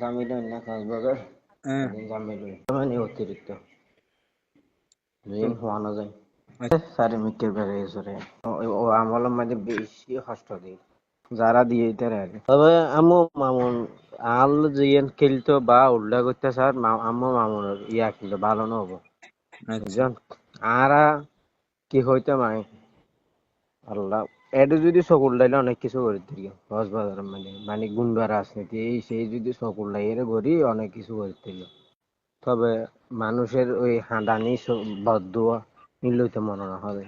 জামিল না কক্সবাজার হ্যাঁ জামিল মানে অতিরিক্ত ঋণ হওয়ানো যায়। স্যার মিটে বেড়ে গেছে ও আমলের মধ্যে বেশি কষ্ট দিই যারা দিয়ে তারা আর। তবে আমু মামুন আল জিয়েন খেলতো বা উল্টা করতে স্যার আম্মু মামুনের ইয়া কিন্তু ভালো না হব বুঝছেন আরা কি হইতে মাই আল্লাহ এটা যদি সকল লাইলে অনেক কিছু করে দিই কক্সবাজারের মানে মানে গুন্ডা রাজনীতি এই সেই যদি সকল লাইলে করি অনেক কিছু করে দিই তবে মানুষের ওই হাঁদানি বদুয়া মিলইতে মনে না হবে।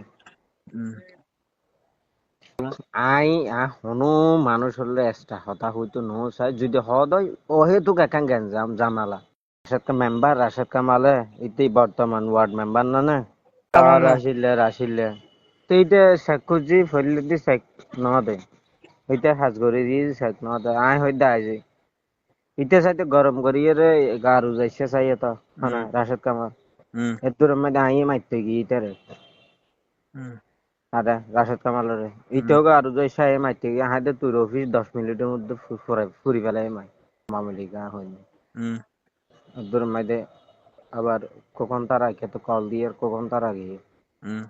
আই আ হনো মানুষ হলে এক্সট্রা হতা হইতো নো চাই যদি হদ হয় ও হেতুক একান গেঞ্জাম জামালা। রাশেদ কা মেম্বার রাশেদ কামালে ইতি বর্তমান ওয়ার্ড মেম্বার না না? আর আসিলে আসিলে। তো এইটা শেখ খুঁজি ফেললে দি শেখ ন দে এইটা হাজ করে দিয়ে শেখ ন দে আই হই দে আইজি ইটা সাইতে গরম করিয়ে রে গারু যাইছে চাই তো হ্যাঁ রাশেদ কামাল হুম এর মধ্যে আই মাইতে গিয়ে ইটারে হুম আরে রাশেদ কামালরে ইটোকে আরও যাই সাই মাইতে গিয়ে হাইতে তোর অফিস দশ মিনিটের মধ্যে ফুরাই ফুরি ফেলাই মাই। মামুলি গা হয়নি হুম দূর মাইদে আবার কখন তার আগে তো কল দিয়ে আর কখন তার আগে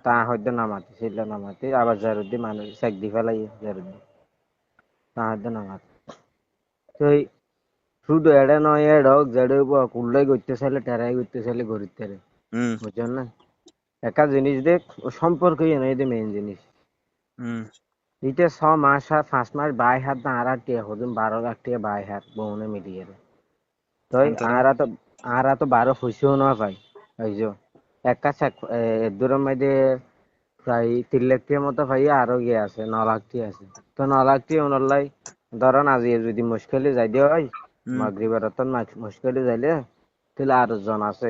তা হয়তো নামাতে সেটা নামাতে। আবার জারুদ্দি মানুষ চেক দি ফেলাই জারুদ্দি। তা হয়তো নামাতে। তো শুধু এড়ে নয় এড়ক জেড়ে কুল্লাই করতে চাইলে টেরাই করতে চাইলে গরিতে রে হুম বুঝছেন না? একটা জিনিস দেখ ও সম্পর্কই এনে দে মেইন জিনিস। ইটা ছ মাস আর পাঁচ মাস বাই হাত না আর টিয়া হদিন বারো লাখ টিয়া বাই হাত বউনে মিলিয়ে তো আরা তো আরা তো বারো হইছেও না ভাই বুঝছ? একা চেক দূরের মধ্যে প্রায় তিন লাখ টিয়ার মতো ভাই আরও গিয়ে আছে ন লাখ টিয়া আছে। তো ন লাখ টিয়া ওনার ধরেন আজি যদি মুশকিলে যাই দিয়ে হয়। মাগরিবের তো মুশকিলে যাইলে তাহলে আরও জন আছে।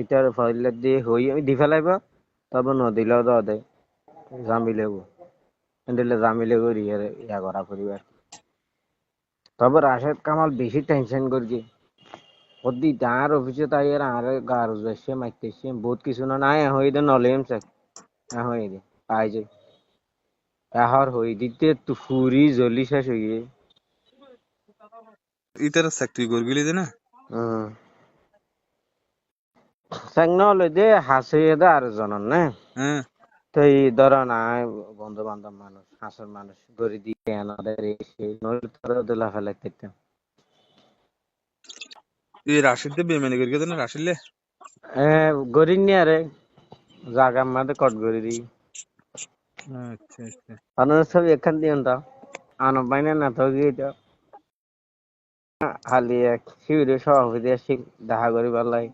এটার ফলে দিয়ে হই দি ফেলাইব তবে নদিলেও দ দে জামিলেও দিলে জামিলে করি ইয়া করা পরিবার তবে রাশেদ কামাল বেশি টেনশন করছি ওদি তার অফিসে তাই আর আর গার যাচ্ছে মাইতেছে বহুত কিছু না নাই হই দে নলেম সে হই দে পাই যাই এহর হই দিতে তু ফুরি জলি শেষ হইয়ে ইতার চাকরি করে গেলি না? হুম সাংন হলে দে হাসে দে আর জনন না? হ্যাঁ তো এই ধরো না বন্ধু বান্ধব মানুষ হাসের মানুষ গড়ি দিয়ে আমাদের এসে নইলে তোরা দোলা ফেলাই দিতাম এই রাশিদ বেমানি করে গেছে না রাশিদলে এ গড়ি নিয়ে রে জাগার কট গড়ি আচ্ছা আচ্ছা। অন্য সব এখান দিয়ে তো। আনো বাইনে না তো গিয়ে তো। খালি এক শিবিরের সভাপতি আসি দেখা করি পারলাই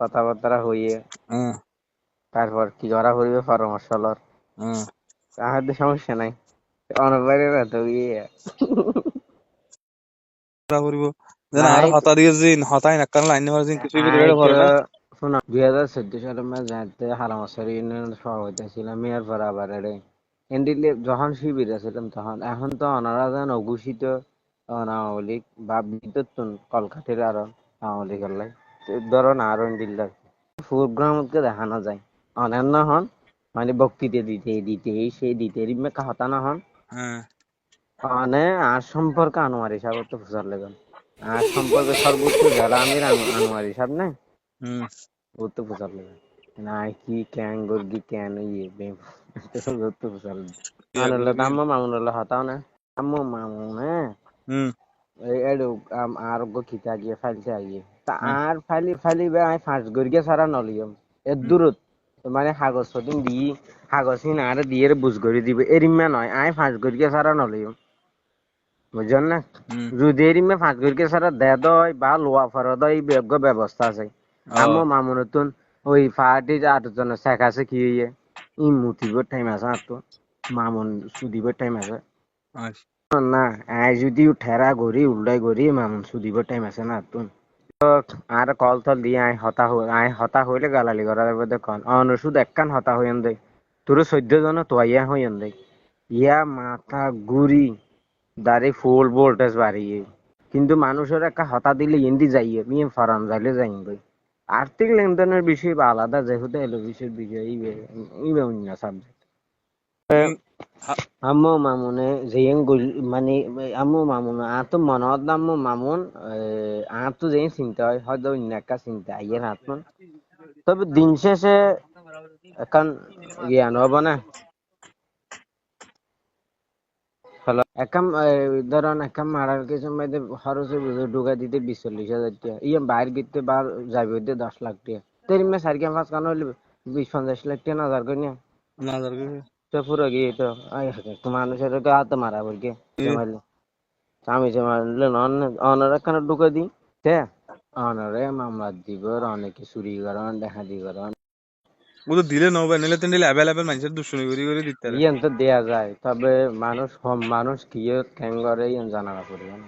কথাবার্তা হইয়ে। তারপর কি করা করিবে পরামর্শ লর। তাহার তো সমস্যা নাই। অন্য বাইরে না তো গিয়ে। করিব শোনা দুই হাজার চোদ্দ সালের মাঝে ইউনিয়নের সভাপতি ছিলাম মেয়র যখন শিবির ছিলাম তখন এখন তো অনারা যেন অঘোষিত আওয়ামী লীগ বা বিদ্যুৎ কলকাতার আরও আওয়ামী লীগের লাই। ধরো না আরও এন্ডিল্লার প্রোগ্রামকে দেখানো যায়। অন্যান্য হন মানে বক্তৃতা দিতে দিতে এই সেই দিতে রিমে কথা না হন। হ্যাঁ। মানে আর সম্পর্কে আনোয়ার হিসাব তো ফুসার লেগেন আর সম্পর্কে সর্বোচ্চ যারা আমির আনোয়ার হিসাব না? ও তো ফুসার লেগেন না? কি ক্যাং গর্গি ক্যান ইয়ে বেম ও তো ফুসার আনলে আম্মা মামুনলে হতাও না? আম্মু মামুন হ্যাঁ? এডু আর গো খিতা গিয়ে ফাইলতে আইয়ে। তা আর ফাইলি ফাইলি বে আই ফাঁস গর্গে সারা নলিয়ম। এর দূরত। মানে কাগজ পদিন দি কাগজ হিন আর দিয়ে বুঝ করে দিবে। এরিমা নয় আই ফাঁস গর্গে সারা নলিয়ম। বুঝছেন? না যদি এরিমে ফাঁস গর্গে সারা দে দয় বা লোয়া ফরদ এই বেগ ব্যবস্থা আছে। আমো মামুনতুন ওই পার্টি আটজনের শেখ আছে কি ইয়ে ই মুতিবার টাইম আছে আর তো মামুন সুদিবার টাইম আছে। আচ্ছা। না আই যদি ঠেরা গড়ি উল্টাই গড়ি মামুন সুদিবার টাইম আছে না তুন আর কল তল দিয়ে আই হতা হই আই হতা হইলে গালালি করা যাবে দেখুন। অন শুধু একখান হতা হইন দে তোর চৈধ্য জন তোয়াইয়া হইন দে ইয়া মাথা গুড়ি দাড়ি ফুল ভোল্টেজ বাড়িয়ে কিন্তু মানুষের একটা হতা দিলে ইন্দি যাইয়ে মিয়ে ফরান যাইলে যাইন গই আর্থিক লেনদেনের বিষয় বা আলাদা যেহেতু এলো বিষয়ের বিষয় ইবে অন্য সাবজেক্ট আম্মু মামুনে গল মানে আম্মু মামুন আর তো মনত আম্মু মামুন আর তো যেন চিন্তা হয় হয়তো অন্য একটা চিন্তা আইয়ের হাত তবে দিন শেষে এখন জ্ঞান হব না। একাম ধরুন একাম মারার কিছু মধ্যে খরচে ঢুকা দিতে বিশ চল্লিশ হাজার টাকা ইয়ে বাইর গিতে বার যাবে হইতে দশ লাখ টাকা তেরি মে সার পাঁচ কান হইলে বিশ পঞ্চাশ লাখ টাকা নাজার করি না না দরকার তো পুরো গিয়ে তো তো মানুষের তো হাতে মারা বলকে আমি যে মারলে অনার একখানে ঢুকে দিই তে অনারে মামলা দিব অনেকে চুরি করেন দেখা দি করেন ও তো দিলে নবে নিলে তো নিলে অ্যাভেলেবেল মানুষের দুশ্মনী করে করে দিতে হবে ইয়েন তো দেয়া যায়, তবে মানুষ মানুষ কি করে ইয়েন জানা পড়বে না।